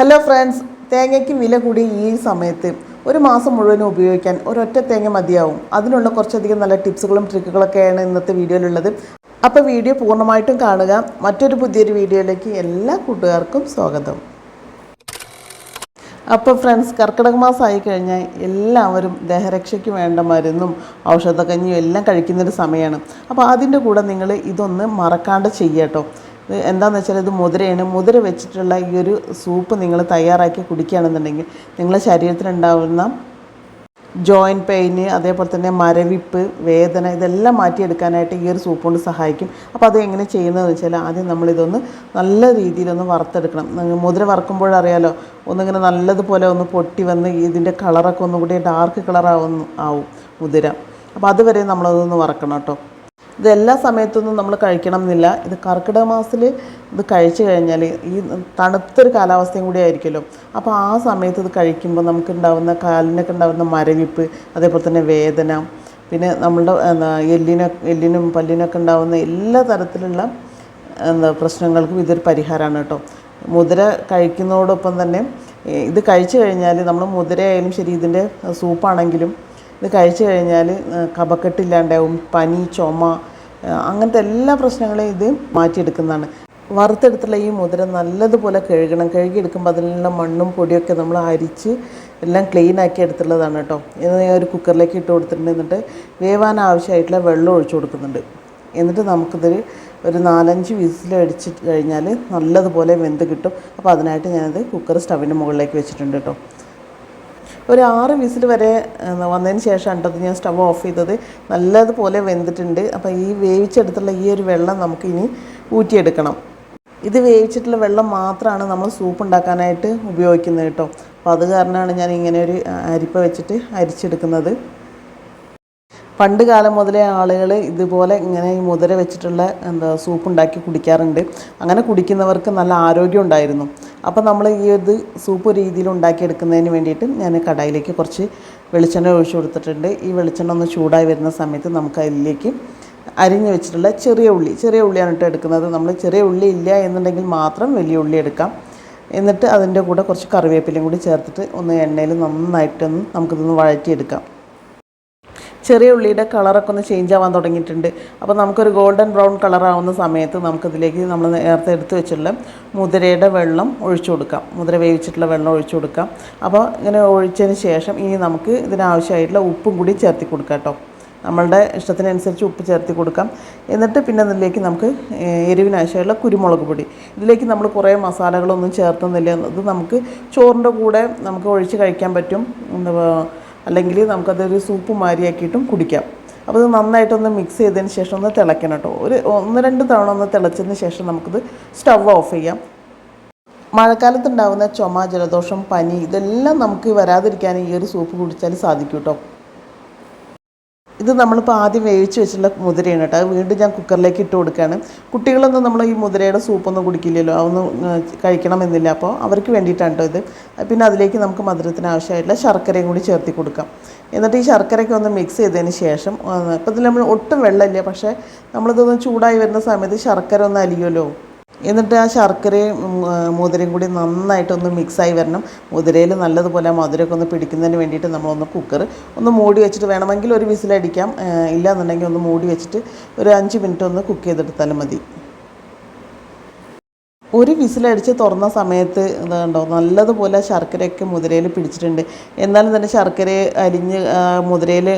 Hello friends തേങ്ങയ്ക്ക് വില കൂടി ഈ സമയത്ത് ഒരു മാസം മുഴുവനും ഉപയോഗിക്കാൻ ഒരൊറ്റ തേങ്ങ മതിയാവും. അതിനുള്ള കുറച്ചധികം നല്ല ടിപ്സുകളും ട്രിക്കുകളൊക്കെയാണ് ഇന്നത്തെ വീഡിയോയിലുള്ളത്. അപ്പോൾ വീഡിയോ പൂർണമായിട്ടും കാണുക. മറ്റൊരു പുതിയൊരു വീഡിയോയിലേക്ക് എല്ലാ കൂട്ടുകാർക്കും സ്വാഗതം. അപ്പോൾ ഫ്രണ്ട്സ് കർക്കിടക മാസമായി കഴിഞ്ഞാൽ എല്ലാവരും ദേഹരക്ഷയ്ക്ക് വേണ്ട മരുന്നും ഔഷധക്കഞ്ഞിയും എല്ലാം കഴിക്കുന്നൊരു സമയമാണ്. അപ്പോൾ അതിന്റെ കൂടെ നിങ്ങൾ ഇതൊന്ന് മറക്കാണ്ട് ഇത് എന്താണെന്ന് വെച്ചാൽ ഇത് മുതിരയാണ്. മുതിര വെച്ചിട്ടുള്ള ഈ ഒരു സൂപ്പ് നിങ്ങൾ തയ്യാറാക്കി കുടിക്കുകയാണെന്നുണ്ടെങ്കിൽ നിങ്ങളുടെ ശരീരത്തിലുണ്ടാകുന്ന ജോയിന്റ് പെയിന് അതേപോലെ തന്നെ മരവിപ്പ് വേദന ഇതെല്ലാം മാറ്റിയെടുക്കാനായിട്ട് ഈ ഒരു സൂപ്പ് കൊണ്ട് സഹായിക്കും. അപ്പോൾ അത് എങ്ങനെ ചെയ്യുന്നതെന്ന് വെച്ചാൽ ആദ്യം നമ്മളിതൊന്ന് നല്ല രീതിയിലൊന്ന് വറുത്തെടുക്കണം. മുതിര വറുക്കുമ്പോഴറിയാലോ ഒന്നിങ്ങനെ നല്ലതുപോലെ ഒന്ന് പൊട്ടി വന്ന് ഇതിന്റെ കളറൊക്കെ ഒന്നുകൂടി ഡാർക്ക് കളറാവുന്നു ആവും മുതിര. അപ്പോൾ അതുവരെ നമ്മളതൊന്ന് വറക്കണം കേട്ടോ. ഇത് എല്ലാ സമയത്തൊന്നും നമ്മൾ കഴിക്കണം എന്നില്ല ഇത് കർക്കിടക മാസത്തിൽ ഇത് കഴിച്ചു കഴിഞ്ഞാൽ ഈ തണുത്തൊരു കാലാവസ്ഥയും കൂടി ആയിരിക്കുമല്ലോ. അപ്പോൾ ആ സമയത്ത് ഇത് കഴിക്കുമ്പോൾ നമുക്ക് ഉണ്ടാകുന്ന കാലിനൊക്കെ ഉണ്ടാകുന്ന മരവിപ്പ് അതേപോലെ തന്നെ വേദന പിന്നെ നമ്മളുടെ എന്താ എല്ലിന എല്ലിനും പല്ലിനൊക്കെ ഉണ്ടാകുന്ന എല്ലാ തരത്തിലുള്ള എന്താ പ്രശ്നങ്ങൾക്കും ഇതൊരു പരിഹാരമാണ് കേട്ടോ. മുതിര കഴിക്കുന്നതോടൊപ്പം തന്നെ ഇത് കഴിച്ചു കഴിഞ്ഞാൽ നമ്മൾ മുതിരയായാലും ശരി ഇതിന്റെ സൂപ്പാണെങ്കിലും ഇത് കഴിച്ചു കഴിഞ്ഞാൽ കഫക്കെട്ടില്ലാണ്ടാവും പനി ചുമ അങ്ങനത്തെ എല്ലാ പ്രശ്നങ്ങളെയും ഇത് മാറ്റിയെടുക്കുന്നതാണ്. വറുത്തെടുത്തുള്ള ഈ മുതിര നല്ലതുപോലെ കഴുകണം. കഴുകിയെടുക്കുമ്പോൾ അതിലുള്ള മണ്ണും പൊടിയൊക്കെ നമ്മൾ അരിച്ച് എല്ലാം ക്ലീൻ ആക്കി എടുത്തുള്ളതാണ് കേട്ടോ. ഇത് ഞാൻ ഒരു കുക്കറിലേക്ക് ഇട്ട് കൊടുത്തിട്ടുണ്ട്. എന്നിട്ട് വേവാൻ ആവശ്യമായിട്ടുള്ള വെള്ളം ഒഴിച്ചു കൊടുക്കുന്നുണ്ട്. എന്നിട്ട് നമുക്കിത് ഒരു നാലഞ്ച് വിസിൽ അടിച്ച് കഴിഞ്ഞാൽ നല്ലതുപോലെ വെന്ത് കിട്ടും. അപ്പോൾ അതിനായിട്ട് ഞാനത് കുക്കർ സ്റ്റവിന്റെ മുകളിലേക്ക് വെച്ചിട്ടുണ്ട് കേട്ടോ. ഒരു ആറ് വിസിൽ വരെ വന്നതിന് ശേഷം കേട്ടോ ഞാൻ സ്റ്റവ് ഓഫ് ചെയ്തത്. നല്ലതുപോലെ വെന്തിട്ടുണ്ട്. അപ്പോൾ ഈ വേവിച്ചെടുത്തുള്ള ഈ ഒരു വെള്ളം നമുക്കിനി ഊറ്റിയെടുക്കണം. ഇത് വേവിച്ചിട്ടുള്ള വെള്ളം മാത്രമാണ് നമ്മൾ സൂപ്പ് ഉണ്ടാക്കാനായിട്ട് ഉപയോഗിക്കുന്നത് കേട്ടോ. അപ്പോൾ അത് കാരണമാണ് ഞാൻ ഇങ്ങനെ ഒരു അരിപ്പ വെച്ചിട്ട് അരിച്ചെടുക്കുന്നത്. പണ്ട് കാലം മുതലേ ആളുകൾ ഇതുപോലെ ഇങ്ങനെ ഈ മുതിര വെച്ചിട്ടുള്ള എന്താ സൂപ്പ് ഉണ്ടാക്കി കുടിക്കാറുണ്ട്. അങ്ങനെ കുടിക്കുന്നവർക്ക് നല്ല ആരോഗ്യം ഉണ്ടായിരുന്നു. അപ്പോൾ നമ്മൾ ഈ ഇത് സൂപ്പ് രീതിയിൽ ഉണ്ടാക്കിയെടുക്കുന്നതിന് വേണ്ടിയിട്ട് ഞാൻ കടായിലേക്ക് കുറച്ച് വെളിച്ചെണ്ണ ഒഴിച്ചു കൊടുത്തിട്ടുണ്ട്. ഈ വെളിച്ചെണ്ണ ഒന്ന് ചൂടായി വരുന്ന സമയത്ത് നമുക്ക് അതിലേക്ക് അരിഞ്ഞു വെച്ചിട്ടുള്ള ചെറിയ ഉള്ളി ചെറിയ ഉള്ളിയാണ് കേട്ടോ എടുക്കുന്നത്. നമ്മൾ ചെറിയ ഉള്ളി ഇല്ല എന്നുണ്ടെങ്കിൽ മാത്രം വലിയ ഉള്ളി എടുക്കാം. എന്നിട്ട് അതിന്റെ കൂടെ കുറച്ച് കറിവേപ്പിലയും കൂടി ചേർത്തിട്ട് ഒന്ന് എണ്ണയിൽ നന്നായിട്ടൊന്ന് നമുക്കിതൊന്ന് വഴറ്റിയെടുക്കാം. ചെറിയ ഉള്ളിയുടെ കളറൊക്കെ ഒന്ന് ചേഞ്ച് ആവാൻ തുടങ്ങിയിട്ടുണ്ട്. അപ്പോൾ നമുക്കൊരു ഗോൾഡൻ ബ്രൗൺ കളറാവുന്ന സമയത്ത് നമുക്കിതിലേക്ക് നമ്മൾ നേരത്തെ എടുത്ത് വെച്ചിട്ടുള്ള മുതിരയുടെ വെള്ളം ഒഴിച്ചു കൊടുക്കാം. മുതിര വേവിച്ചിട്ടുള്ള വെള്ളം ഒഴിച്ചു കൊടുക്കാം. അപ്പോൾ ഇങ്ങനെ ഒഴിച്ചതിന് ശേഷം ഇനി നമുക്ക് ഇതിനാവശ്യമായിട്ടുള്ള ഉപ്പും കൂടി ചേർത്തി കൊടുക്കാം കേട്ടോ. നമ്മളുടെ ഇഷ്ടത്തിനനുസരിച്ച് ഉപ്പ് ചേർത്തി കൊടുക്കാം. എന്നിട്ട് പിന്നെ അതിലേക്ക് നമുക്ക് എരിവിനാവശ്യമുള്ള കുരുമുളക് പൊടി. ഇതിലേക്ക് നമ്മൾ കുറേ മസാലകളൊന്നും ചേർത്തുന്നില്ല. ഇത് നമുക്ക് ചോറിന്റെ കൂടെ നമുക്ക് ഒഴിച്ച് കഴിക്കാൻ പറ്റും. എന്താ അല്ലെങ്കിൽ നമുക്കതൊരു സൂപ്പ് മാരിയാക്കിയിട്ടും കുടിക്കാം. അപ്പോൾ ഇത് നന്നായിട്ടൊന്ന് മിക്സ് ചെയ്തതിന് ശേഷം ഒന്ന് തിളയ്ക്കണം കേട്ടോ. ഒരു ഒന്ന് രണ്ട് തവണ ഒന്ന് തിളച്ചതിന് ശേഷം നമുക്കിത് സ്റ്റവ് ഓഫ് ചെയ്യാം. മഴക്കാലത്തുണ്ടാകുന്ന ചുമ ജലദോഷം പനി ഇതെല്ലാം നമുക്ക് വരാതിരിക്കാൻ ഈ ഒരു സൂപ്പ് കുടിച്ചാൽ സാധിക്കും കേട്ടോ. ഇത് നമ്മളിപ്പോൾ ആദ്യം വേവിച്ച് വെച്ചിട്ടുള്ള മുതിരയാണ് കേട്ടോ. വീണ്ടും ഞാൻ കുക്കറിലേക്ക് ഇട്ട് കൊടുക്കുകയാണ്. കുട്ടികളൊന്നും നമ്മൾ ഈ മുതിരയുടെ സൂപ്പൊന്നും കുടിക്കില്ലല്ലോ. അതൊന്നും കഴിക്കണമെന്നില്ല. അപ്പോൾ അവർക്ക് വേണ്ടിയിട്ടാണ് കേട്ടോ ഇത്. പിന്നെ അതിലേക്ക് നമുക്ക് മധുരത്തിന് ആവശ്യമായിട്ടുള്ള ശർക്കരയും കൂടി ചേർത്തി കൊടുക്കാം. എന്നിട്ട് ഈ ശർക്കരയൊക്കെ ഒന്ന് മിക്സ് ചെയ്തതിന് ശേഷം ഇപ്പോൾ ഇതിൽ നമ്മൾ ഒട്ടും വെള്ളമില്ല. പക്ഷേ നമ്മളിതൊന്ന് ചൂടായി വരുന്ന സമയത്ത് ശർക്കര ഒന്ന് അലിയുമല്ലോ. എന്നിട്ട് ആ ശർക്കരയും മുതിരയും കൂടി നന്നായിട്ടൊന്ന് മിക്സായി വരണം. മുതിരയിൽ നല്ലതുപോലെ മധുരമൊക്കെ ഒന്ന് പിടിക്കുന്നതിന് വേണ്ടിയിട്ട് നമ്മളൊന്ന് കുക്കർ ഒന്ന് മൂടി വെച്ചിട്ട് വേണമെങ്കിൽ ഒരു വിസിലടിക്കാം. ഇല്ല എന്നുണ്ടെങ്കിൽ ഒന്ന് മൂടി വെച്ചിട്ട് ഒരു അഞ്ച് മിനിറ്റ് ഒന്ന് കുക്ക് ചെയ്തെടുത്താലും മതി. ഒരു വിസിലടിച്ച് തുറന്ന സമയത്ത് ഇതുണ്ടോ നല്ലതുപോലെ ശർക്കരയൊക്കെ മുതിരയിൽ പിടിച്ചിട്ടുണ്ട്. എന്നാലും തന്നെ ശർക്കര അരിഞ്ഞ് മുതിരയിൽ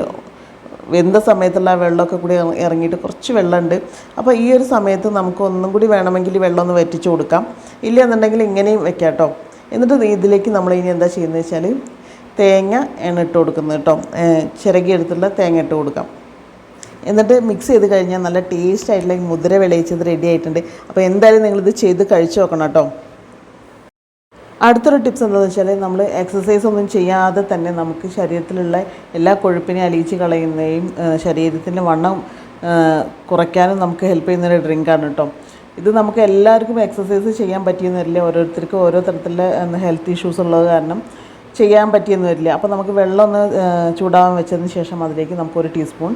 വെന്ത സമയത്തുള്ള ആ വെള്ളമൊക്കെ കൂടി ഇറങ്ങിയിട്ട് കുറച്ച് വെള്ളമുണ്ട്. അപ്പോൾ ഈ ഒരു സമയത്ത് നമുക്ക് ഒന്നും കൂടി വേണമെങ്കിൽ വെള്ളം ഒന്ന് വറ്റിച്ച് കൊടുക്കാം. ഇല്ല എന്നുണ്ടെങ്കിൽ ഇങ്ങനെയും വെക്കാം കേട്ടോ. എന്നിട്ട് ഇതിലേക്ക് നമ്മൾ ഇനി എന്താ ചെയ്യുന്നത് വെച്ചാൽ തേങ്ങ എണ്ണ ഇട്ട് കൊടുക്കുന്നത് കേട്ടോ. ചിരകി എടുത്തുള്ള തേങ്ങ ഇട്ട് കൊടുക്കാം. എന്നിട്ട് മിക്സ് ചെയ്ത് കഴിഞ്ഞാൽ നല്ല ടേസ്റ്റ് ആയിട്ടുള്ള മുദ്ര വിളയിച്ചത് റെഡി ആയിട്ടുണ്ട്. അപ്പോൾ എന്തായാലും നിങ്ങളിത് ചെയ്ത് കഴിച്ചു നോക്കണം കേട്ടോ. അടുത്തൊരു ടിപ്സ് എന്താണെന്ന് വെച്ചാൽ നമ്മൾ എക്സസൈസ് ഒന്നും ചെയ്യാതെ തന്നെ നമുക്ക് ശരീരത്തിലുള്ള എല്ലാ കൊഴുപ്പിനെയും അലിയിച്ച് കളയുന്നതും ശരീരത്തിന്റെ വണ്ണം കുറയ്ക്കാനും നമുക്ക് ഹെൽപ്പ് ചെയ്യുന്നൊരു ഡ്രിങ്കാണ് കേട്ടോ ഇത് നമുക്ക് എല്ലാവർക്കും എക്സസൈസ് ചെയ്യാൻ പറ്റിയെന്ന് വരില്ല ഓരോരുത്തർക്കും ഓരോ തരത്തിലുള്ള ഹെൽത്ത് ഇഷ്യൂസ് ഉള്ളത് കാരണം ചെയ്യാൻ പറ്റിയെന്ന് വരില്ല അപ്പോൾ നമുക്ക് വെള്ളം ഒന്ന് ചൂടാവാൻ വെച്ചതിന് ശേഷം അതിലേക്ക് നമുക്കൊരു ടീസ്പൂൺ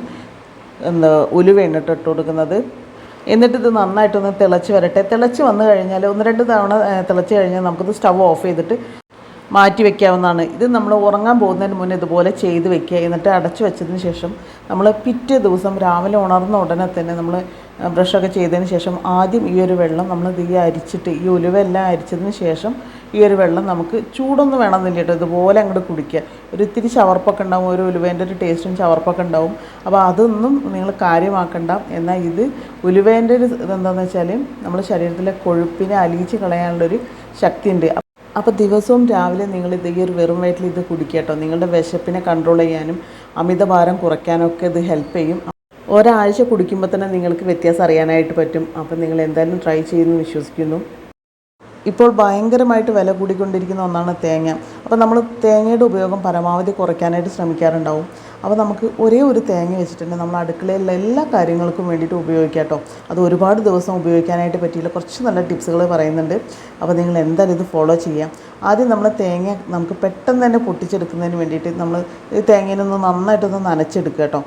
എന്താ ഉലുവയാണ് ഇട്ട് കൊടുക്കുന്നത്. എന്നിട്ട് ഇത് നന്നായിട്ടൊന്ന് തിളച്ച് വരട്ടെ. തിളച്ച് വന്നു കഴിഞ്ഞാൽ ഒന്ന് രണ്ട് തവണ തിളച്ച് കഴിഞ്ഞാൽ നമുക്കിത് സ്റ്റവ് ഓഫ് ചെയ്തിട്ട് മാറ്റി വെക്കാവുന്നതാണ്. ഇത് നമ്മൾ ഉറങ്ങാൻ പോകുന്നതിന് മുന്നേ ഇതുപോലെ ചെയ്ത് വെക്കുക. എന്നിട്ട് അടച്ചു വെച്ചതിന് ശേഷം നമ്മൾ പിറ്റേ ദിവസം രാവിലെ ഉണർന്ന ഉടനെ തന്നെ നമ്മൾ ബ്രഷൊക്കെ ചെയ്തതിന് ശേഷം ആദ്യം ഈ ഒരു വെള്ളം നമ്മൾ തീ അരിച്ചിട്ട് ഈ ഉലുവെല്ലാം അരിച്ചതിന് ശേഷം ഈ ഒരു വെള്ളം നമുക്ക് ചൂടൊന്നും വേണമെന്നില്ല കേട്ടോ ഇതുപോലെ അങ്ങോട്ട് കുടിക്കുക. ഒരു ഇത്തിരി ചവർപ്പൊക്കെ ഉണ്ടാവും ഒരു ഉലുവേന്റെ ഒരു ടേസ്റ്റും ചവർപ്പൊക്കെ ഉണ്ടാവും. അപ്പോൾ അതൊന്നും നിങ്ങൾ കാര്യമാക്കണ്ട. എന്നാൽ ഇത് ഉലുവേന്റെ ഒരു ഇതെന്താണെന്ന് വെച്ചാൽ നമ്മുടെ ശരീരത്തിലെ കൊഴുപ്പിനെ അലിയിച്ച് കളയാനുള്ളൊരു ശക്തിയുണ്ട്. അപ്പോൾ ദിവസവും രാവിലെ നിങ്ങൾ ഇത് ഈ ഒരു വെറും വയറ്റിൽ ഇത് കുടിക്കുക നിങ്ങളുടെ വിശപ്പിനെ കൺട്രോൾ ചെയ്യാനും അമിതഭാരം കുറയ്ക്കാനൊക്കെ ഇത് ഹെൽപ്പ് ചെയ്യും. ഒരാഴ്ച കുടിക്കുമ്പോൾ തന്നെ നിങ്ങൾക്ക് വ്യത്യാസം അറിയാനായിട്ട് പറ്റും. അപ്പോൾ നിങ്ങൾ എന്തായാലും ട്രൈ ചെയ്യുമെന്ന് വിശ്വസിക്കുന്നു. ഇപ്പോൾ ഭയങ്കരമായിട്ട് വില കൂടിക്കൊണ്ടിരിക്കുന്ന ഒന്നാണ് തേങ്ങ. അപ്പോൾ നമ്മൾ തേങ്ങയുടെ ഉപയോഗം പരമാവധി കുറയ്ക്കാനായിട്ട് ശ്രമിക്കാറുണ്ടാവും. അപ്പോൾ നമുക്ക് ഒരേ ഒരു തേങ്ങ വെച്ചിട്ടുണ്ട്. നമ്മൾ അടുക്കളയിലുള്ള എല്ലാ കാര്യങ്ങൾക്കും വേണ്ടിയിട്ട് ഉപയോഗിക്കാം കേട്ടോ. അത് ഒരുപാട് ദിവസം ഉപയോഗിക്കാനായിട്ട് പറ്റിയില്ല. കുറച്ച് നല്ല ടിപ്സുകൾ പറയുന്നുണ്ട്. അപ്പോൾ നിങ്ങൾ എന്തായാലും ഇത് ഫോളോ ചെയ്യാം. ആദ്യം നമ്മൾ തേങ്ങ നമുക്ക് പെട്ടെന്ന് തന്നെ പൊട്ടിച്ചെടുക്കുന്നതിന് വേണ്ടിയിട്ട് നമ്മൾ ഈ തേങ്ങയിലൊന്ന് നന്നായിട്ടൊന്ന് നനച്ചെടുക്കുക കേട്ടോ.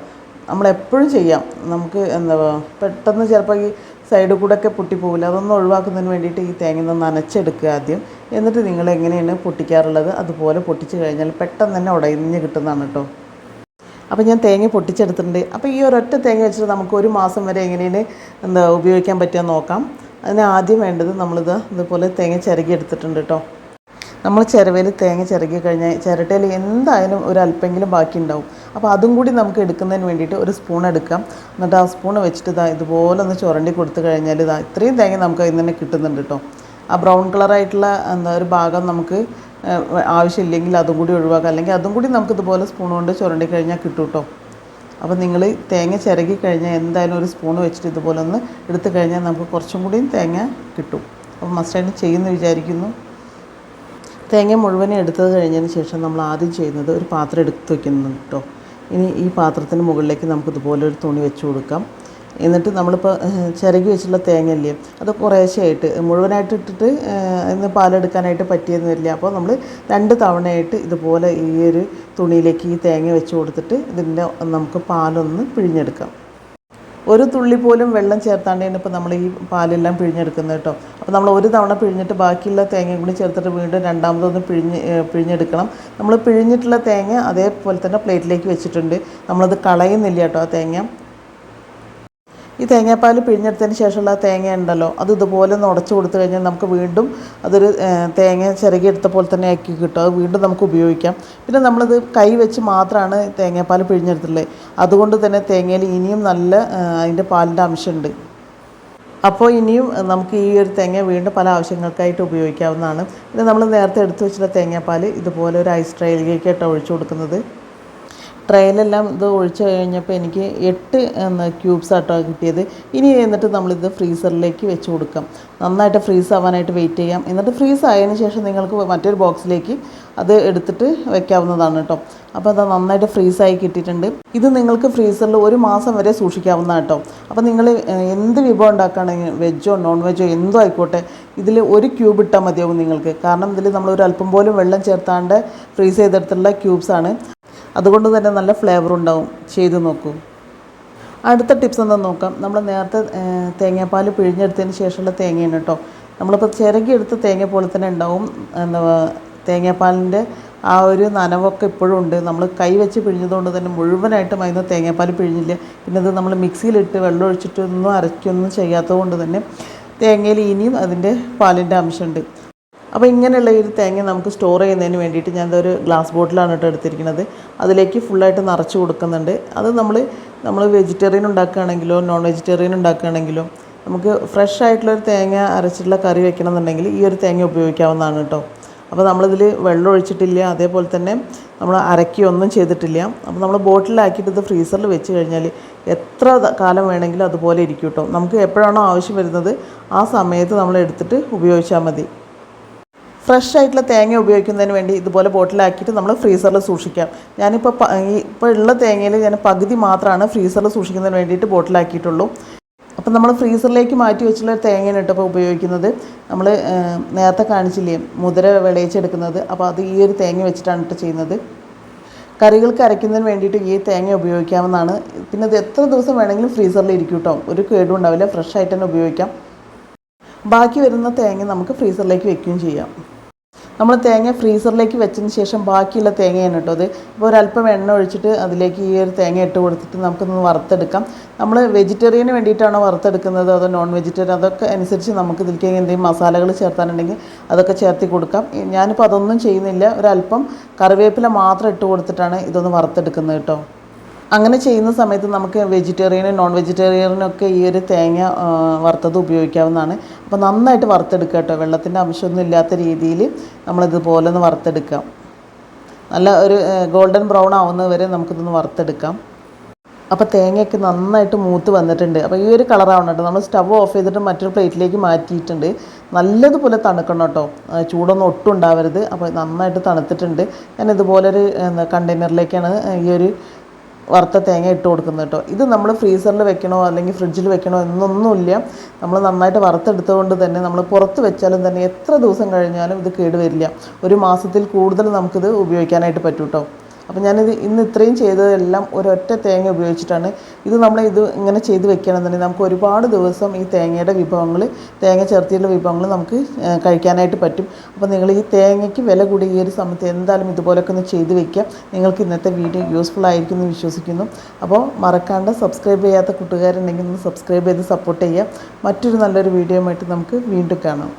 നമ്മളെപ്പോഴും ചെയ്യാം. നമുക്ക് എന്താ പെട്ടെന്ന് ചിലപ്പോൾ ഈ സൈഡിൽ കൂടെ ഒക്കെ പൊട്ടിപ്പോകില്ല അതൊന്നും ഒഴിവാക്കുന്നതിന് വേണ്ടിയിട്ട് ഈ തേങ്ങ ഒന്ന് നനച്ചെടുക്കുക ആദ്യം. എന്നിട്ട് നിങ്ങൾ എങ്ങനെയാണ് പൊട്ടിക്കാറുള്ളത്? അതുപോലെ പൊട്ടിച്ച് കഴിഞ്ഞാൽ പെട്ടെന്ന് തന്നെ ഉടയിഞ്ഞ് കിട്ടുന്നതാണ് കേട്ടോ. അപ്പോൾ ഞാൻ തേങ്ങ പൊട്ടിച്ചെടുത്തിട്ടുണ്ട്. അപ്പോൾ ഈ ഒരൊറ്റ തേങ്ങ വെച്ചിട്ട് നമുക്ക് ഒരു മാസം വരെ എങ്ങനെയാണ് എന്താ ഉപയോഗിക്കാൻ പറ്റുക നോക്കാം. അതിന് ആദ്യം വേണ്ടത് നമ്മളിത് ഇതുപോലെ തേങ്ങ ചിരകി എടുത്തിട്ടുണ്ട് കേട്ടോ. നമ്മൾ ചിരവയിൽ തേങ്ങ ചിരകി കഴിഞ്ഞാൽ ചിരട്ടയിൽ എന്തായാലും ഒരു അല്പെങ്കിലും ബാക്കി ഉണ്ടാവും അപ്പോൾ അതും കൂടി നമുക്ക് എടുക്കുന്നതിന് വേണ്ടിയിട്ട് ഒരു സ്പൂൺ എടുക്കാം. എന്നിട്ട് ആ സ്പൂൺ വെച്ചിട്ട് ഇതാ ഇതുപോലെ ഒന്ന് ചുരണ്ടി കൊടുത്തു കഴിഞ്ഞാൽ ഇതാ ഇത്രയും തേങ്ങ നമുക്ക് അതിൽ തന്നെ കിട്ടുന്നുണ്ട് കേട്ടോ. ആ ബ്രൗൺ കളറായിട്ടുള്ള എന്താ ഒരു ഭാഗം നമുക്ക് ആവശ്യമില്ലെങ്കിൽ അതും കൂടി ഒഴിവാക്കാം. അല്ലെങ്കിൽ അതും കൂടി നമുക്ക് ഇതുപോലെ സ്പൂൺ കൊണ്ട് ചുരണ്ടി കഴിഞ്ഞാൽ കിട്ടും കേട്ടോ. അപ്പോൾ നിങ്ങൾ തേങ്ങ ചിരകി കഴിഞ്ഞാൽ എന്തായാലും ഒരു സ്പൂൺ വെച്ചിട്ട് ഇതുപോലെ ഒന്ന് എടുത്തു കഴിഞ്ഞാൽ നമുക്ക് കുറച്ചും കൂടിയും തേങ്ങ കിട്ടും. അപ്പോൾ മസ്റ്റായിട്ട് ചെയ്യുമെന്ന് വിചാരിക്കുന്നു. തേങ്ങ മുഴുവനും എടുത്തത് കഴിഞ്ഞതിന് ശേഷം നമ്മൾ ആദ്യം ചെയ്യുന്നത് ഒരു പാത്രം എടുത്ത് വയ്ക്കുന്നു കേട്ടോ. ഇനി ഈ പാത്രത്തിന് മുകളിലേക്ക് നമുക്ക് ഇതുപോലെ ഒരു തുണി വെച്ച് കൊടുക്കാം. എന്നിട്ട് നമ്മളിപ്പോൾ ചിരകി വെച്ചിട്ടുള്ള തേങ്ങയില്ലേ അത് കുറേശ്ശെയായിട്ട് മുഴുവനായിട്ട് ഇട്ടിട്ട് ഇന്ന് പാലെടുക്കാനായിട്ട് പറ്റിയെന്ന് വരില്ല അപ്പോൾ നമ്മൾ രണ്ട് തവണയായിട്ട് ഇതുപോലെ ഈ ഒരു തുണിയിലേക്ക് ഈ തേങ്ങ വെച്ച് കൊടുത്തിട്ട് ഇതിന്റെ നമുക്ക് പാലൊന്ന് പിഴിഞ്ഞെടുക്കാം. ഒരു തുള്ളി പോലും വെള്ളം ചേർത്താണ്ടാണ് ഇപ്പോൾ നമ്മൾ ഈ പാലെല്ലാം പിഴിഞ്ഞെടുക്കുന്നത് കേട്ടോ. അപ്പോൾ നമ്മൾ ഒരു തവണ പിഴിഞ്ഞിട്ട് ബാക്കിയുള്ള തേങ്ങയും കൂടി ചേർത്തിട്ട് വീണ്ടും രണ്ടാമതൊന്ന് പിഴിഞ്ഞ് പിഴിഞ്ഞെടുക്കണം. നമ്മൾ പിഴിഞ്ഞിട്ടുള്ള തേങ്ങ അതേപോലെ തന്നെ പ്ലേറ്റിലേക്ക് വെച്ചിട്ടുണ്ട്. നമ്മളത് കളയുന്നില്ല കേട്ടോ ആ തേങ്ങ. ഈ തേങ്ങാപ്പാൽ പിഴിഞ്ഞെടുത്തതിന് ശേഷമുള്ള തേങ്ങ ഉണ്ടല്ലോ അത് ഇതുപോലെ ഒന്ന് ഉടച്ചു കൊടുത്തു കഴിഞ്ഞാൽ നമുക്ക് വീണ്ടും അതൊരു തേങ്ങ ചിരകി എടുത്ത പോലെ തന്നെ ആക്കി കിട്ടും. അത് വീണ്ടും നമുക്ക് ഉപയോഗിക്കാം. പിന്നെ നമ്മളിത് കൈ വെച്ച് മാത്രമാണ് തേങ്ങാപ്പാൽ പിഴിഞ്ഞെടുത്തുള്ളത് അതുകൊണ്ട് തന്നെ തേങ്ങയിൽ ഇനിയും നല്ല അതിന്റെ പാലിന്റെ അംശമുണ്ട്. അപ്പോൾ ഇനിയും നമുക്ക് ഈ ഒരു തേങ്ങ വീണ്ടും പല ആവശ്യങ്ങൾക്കായിട്ട് ഉപയോഗിക്കാവുന്നതാണ്. പിന്നെ നമ്മൾ നേരത്തെ എടുത്തു വെച്ചിട്ടുള്ള തേങ്ങാപ്പാൽ ഇതുപോലെ ഒരു ഐസ് ട്രയിലേക്കായിട്ടാണ് ഒഴിച്ചു കൊടുക്കുന്നത്. ട്രെയിലെല്ലാം ഇത് ഒഴിച്ചു കഴിഞ്ഞപ്പോൾ എനിക്ക് എട്ട് ക്യൂബ്സ് ആട്ടോ കിട്ടിയത്. ഇനി എന്നിട്ട് നമ്മളിത് ഫ്രീസറിലേക്ക് വെച്ച് കൊടുക്കാം. നന്നായിട്ട് ഫ്രീസ് ആവാനായിട്ട് വെയിറ്റ് ചെയ്യാം. എന്നിട്ട് ഫ്രീസ് ആയതിനു ശേഷം നിങ്ങൾക്ക് മറ്റൊരു ബോക്സിലേക്ക് അത് എടുത്തിട്ട് വെക്കാവുന്നതാണ് കേട്ടോ. അപ്പോൾ അത് നന്നായിട്ട് ഫ്രീസായി കിട്ടിയിട്ടുണ്ട്. ഇത് നിങ്ങൾക്ക് ഫ്രീസറിൽ ഒരു മാസം വരെ സൂക്ഷിക്കാവുന്നതാണ് കേട്ടോ. അപ്പോൾ നിങ്ങൾ എന്ത് വിഭവം ഉണ്ടാക്കുകയാണെങ്കിൽ വെജോ നോൺ വെജോ എന്തോ ആയിക്കോട്ടെ ഇതിൽ ഒരു ക്യൂബ് ഇട്ടാൽ മതിയാവും നിങ്ങൾക്ക്. കാരണം ഇതിൽ നമ്മൾ ഒരു അല്പം പോലും വെള്ളം ചേർത്താണ്ട് ഫ്രീസ് ചെയ്തെടുത്തുള്ള ക്യൂബ്സാണ്. അതുകൊണ്ട് തന്നെ നല്ല ഫ്ലേവർ ഉണ്ടാവും. ചെയ്ത് നോക്കൂ. അടുത്ത ടിപ്സ് എന്താ നോക്കാം. നമ്മൾ നേരത്തെ തേങ്ങാപ്പാൽ പിഴിഞ്ഞെടുത്തതിന് ശേഷമുള്ള തേങ്ങയാണ് കേട്ടോ നമ്മളിപ്പോൾ ചിരകിയെടുത്ത് തേങ്ങ പോലെ തന്നെ ഉണ്ടാവും. എന്താ തേങ്ങാപ്പാലിന്റെ ആ ഒരു നനവൊക്കെ ഇപ്പോഴും ഉണ്ട്. നമ്മൾ കൈ വെച്ച് പിഴിഞ്ഞതുകൊണ്ട് തന്നെ മുഴുവനായിട്ടും അതിന് തേങ്ങാപ്പാൽ പിഴിഞ്ഞില്ല. പിന്നെ അത് നമ്മൾ മിക്സിയിലിട്ട് വെള്ളം ഒഴിച്ചിട്ടൊന്നും അരയ്ക്കൊന്നും ചെയ്യാത്തത് കൊണ്ട് തന്നെ തേങ്ങയിൽ ഇനിയും അതിന്റെ പാലിന്റെ അംശമുണ്ട് അപ്പോൾ ഇങ്ങനെയുള്ള ഒരു തേങ്ങ നമുക്ക് സ്റ്റോർ ചെയ്യുന്നതിന് വേണ്ടിയിട്ട് ഞാൻ ഒരു ഗ്ലാസ് ബോട്ടിലാണ് കേട്ടോ എടുത്തിരിക്കുന്നത്. അതിലേക്ക് ഫുള്ളായിട്ട് നിറച്ച് കൊടുക്കുന്നുണ്ട്. അത് നമ്മൾ നമ്മൾ വെജിറ്റേറിയൻ ഉണ്ടാക്കുകയാണെങ്കിലോ നോൺ വെജിറ്റേറിയൻ ഉണ്ടാക്കുകയാണെങ്കിലോ നമുക്ക് ഫ്രഷ് ആയിട്ടുള്ളൊരു തേങ്ങ അരച്ചിട്ടുള്ള കറി വെക്കണം എന്നുണ്ടെങ്കിൽ ഈ ഒരു തേങ്ങ ഉപയോഗിക്കാവുന്നതാണ് കേട്ടോ. അപ്പോൾ നമ്മളിതിൽ വെള്ളം ഒഴിച്ചിട്ടില്ല അതേപോലെ തന്നെ നമ്മൾ അരക്കുകയൊന്നും ചെയ്തിട്ടില്ല. അപ്പോൾ നമ്മൾ ബോട്ടിലാക്കിയിട്ട് ഇത് ഫ്രീസറിൽ വെച്ച് കഴിഞ്ഞാൽ എത്ര കാലം വേണമെങ്കിലും അതുപോലെ ഇരിക്കും കേട്ടോ. നമുക്ക് എപ്പോഴാണോ ആവശ്യം വരുന്നത് ആ സമയത്ത് നമ്മൾ എടുത്തിട്ട് ഉപയോഗിച്ചാൽ മതി. ഫ്രഷ് ആയിട്ടുള്ള തേങ്ങ ഉപയോഗിക്കുന്നതിന് വേണ്ടി ഇതുപോലെ ബോട്ടിലാക്കിയിട്ട് നമ്മൾ ഫ്രീസറിൽ സൂക്ഷിക്കാം. ഞാനിപ്പോൾ ഇപ്പോൾ ഉള്ള തേങ്ങയിൽ ഞാൻ പകുതി മാത്രമാണ് ഫ്രീസറിൽ സൂക്ഷിക്കുന്നതിന് വേണ്ടിയിട്ട് ബോട്ടിലാക്കിയിട്ടുള്ളൂ. അപ്പം നമ്മൾ ഫ്രീസറിലേക്ക് മാറ്റി വെച്ചുള്ള തേങ്ങയാണ് കേട്ടോ ഉപയോഗിക്കുന്നത്. നമ്മൾ നേരത്തെ കാണിച്ചില്ലേ മുതിര വിളയിച്ചെടുക്കുന്നത്. അപ്പോൾ അത് ഈ ഒരു തേങ്ങ വെച്ചിട്ടാണ് കേട്ടോ ചെയ്യുന്നത്. കറികൾക്ക് അരയ്ക്കുന്നതിന് വേണ്ടിയിട്ട് ഈ തേങ്ങ ഉപയോഗിക്കാമെന്നാണ് പിന്നെ ഇത് എത്ര ദിവസം വേണമെങ്കിലും ഫ്രീസറിൽ ഇരിക്കും കേട്ടോ ഒരു കേടും ഉണ്ടാവില്ല. ഫ്രഷ് ആയിട്ട് തന്നെ ഉപയോഗിക്കാം. ബാക്കി വരുന്ന തേങ്ങ നമുക്ക് ഫ്രീസറിലേക്ക് വെക്കുകയും ചെയ്യാം. നമ്മൾ തേങ്ങ ഫ്രീസറിലേക്ക് വെച്ചതിന് ശേഷം ബാക്കിയുള്ള തേങ്ങയാണ് കേട്ടോ അത് ഇപ്പോൾ ഒരല്പം എണ്ണ ഒഴിച്ചിട്ട് അതിലേക്ക് ഈ ഒരു തേങ്ങ ഇട്ട് കൊടുത്തിട്ട് നമുക്കൊന്ന് വറുത്തെടുക്കാം. നമ്മൾ വെജിറ്റേറിയന് വേണ്ടിയിട്ടാണോ വറുത്തെടുക്കുന്നത് അതോ നോൺ വെജിറ്റേറിയൻ അതൊക്കെ അനുസരിച്ച് നമുക്ക് ഇതിലേക്ക് എന്തെങ്കിലും മസാലകൾ ചേർത്താനുണ്ടെങ്കിൽ അതൊക്കെ ചേർത്തി കൊടുക്കാം. ഞാനിപ്പോൾ അതൊന്നും ചെയ്യുന്നില്ല. ഒരല്പം കറിവേപ്പില മാത്രം ഇട്ട് കൊടുത്തിട്ടാണ് ഇതൊന്ന് വറുത്തെടുക്കുന്നത് കേട്ടോ. അങ്ങനെ ചെയ്യുന്ന സമയത്ത് നമുക്ക് വെജിറ്റേറിയനും നോൺ വെജിറ്റേറിയനും ഒക്കെ ഈ ഒരു തേങ്ങ വറുത്തത് ഉപയോഗിക്കാവുന്നതാണ്. അപ്പോൾ നന്നായിട്ട് വറുത്തെടുക്കുക കേട്ടോ. വെള്ളത്തിന്റെ അംശമൊന്നും ഇല്ലാത്ത രീതിയിൽ നമ്മളിതുപോലെ ഒന്ന് വറുത്തെടുക്കാം നല്ല ഒരു ഗോൾഡൻ ബ്രൗൺ ആവുന്നത് വരെ നമുക്കിതൊന്ന് വറുത്തെടുക്കാം. അപ്പോൾ തേങ്ങയൊക്കെ നന്നായിട്ട് മൂത്ത് വന്നിട്ടുണ്ട്. അപ്പോൾ ഈ ഒരു കളറാവണം കേട്ടോ. നമ്മൾ സ്റ്റവ് ഓഫ് ചെയ്തിട്ട് മറ്റൊരു പ്ലേറ്റിലേക്ക് മാറ്റിയിട്ടുണ്ട്. നല്ലതുപോലെ തണുക്കണം കേട്ടോ. ചൂടൊന്നും ഒട്ടും ഉണ്ടാവരുത്. അപ്പോൾ നന്നായിട്ട് തണുത്തിട്ടുണ്ട്. ഞാൻ ഇതുപോലൊരു എന്താ കണ്ടെയ്നറിലേക്കാണ് ഈ ഒരു വറുത്ത തേങ്ങ ഇട്ട് കൊടുക്കുന്നത് കേട്ടോ. ഇത് നമ്മൾ ഫ്രീസറിൽ വെക്കണോ അല്ലെങ്കിൽ ഫ്രിഡ്ജിൽ വെക്കണോ എന്നൊന്നുമില്ല. നമ്മൾ നന്നായിട്ട് വറുത്തെടുത്തുകൊണ്ട് തന്നെ നമ്മൾ പുറത്ത് വെച്ചാലും തന്നെ എത്ര ദിവസം കഴിഞ്ഞാലും ഇത് കേടുവരില്ല. ഒരു മാസത്തിൽ കൂടുതൽ നമുക്കിത് ഉപയോഗിക്കാനായിട്ട് പറ്റും കേട്ടോ അപ്പോൾ ഞാനിത് ഇന്ന് ഇത്രയും ചെയ്തതെല്ലാം ഒരൊറ്റ തേങ്ങ ഉപയോഗിച്ചിട്ടാണ്. ഇത് നമ്മൾ ഇത് ഇങ്ങനെ ചെയ്ത് വെക്കുകയാണെന്നുണ്ടെങ്കിൽ നമുക്ക് ഒരുപാട് ദിവസം ഈ തേങ്ങയുടെ വിഭവങ്ങൾ തേങ്ങ ചേർത്തിയുള്ള വിഭവങ്ങൾ നമുക്ക് കഴിക്കാനായിട്ട് പറ്റും. അപ്പോൾ നിങ്ങൾ ഈ തേങ്ങയ്ക്ക് വില കൂടിയ ഈ ഒരു സമയത്ത് എന്തായാലും ഇതുപോലൊക്കെ ഒന്ന് ചെയ്ത് വെക്കുക. നിങ്ങൾക്ക് ഇന്നത്തെ വീഡിയോ യൂസ്ഫുൾ ആയിരിക്കും എന്ന് വിശ്വസിക്കുന്നു. അപ്പോൾ മറക്കാണ്ട് സബ്സ്ക്രൈബ് ചെയ്യാത്ത കൂട്ടുകാരുണ്ടെങ്കിൽ ഒന്ന് സബ്സ്ക്രൈബ് ചെയ്ത് സപ്പോർട്ട് ചെയ്യുക. മറ്റൊരു നല്ലൊരു വീഡിയോ ആയിട്ട് നമുക്ക് വീണ്ടും കാണാം.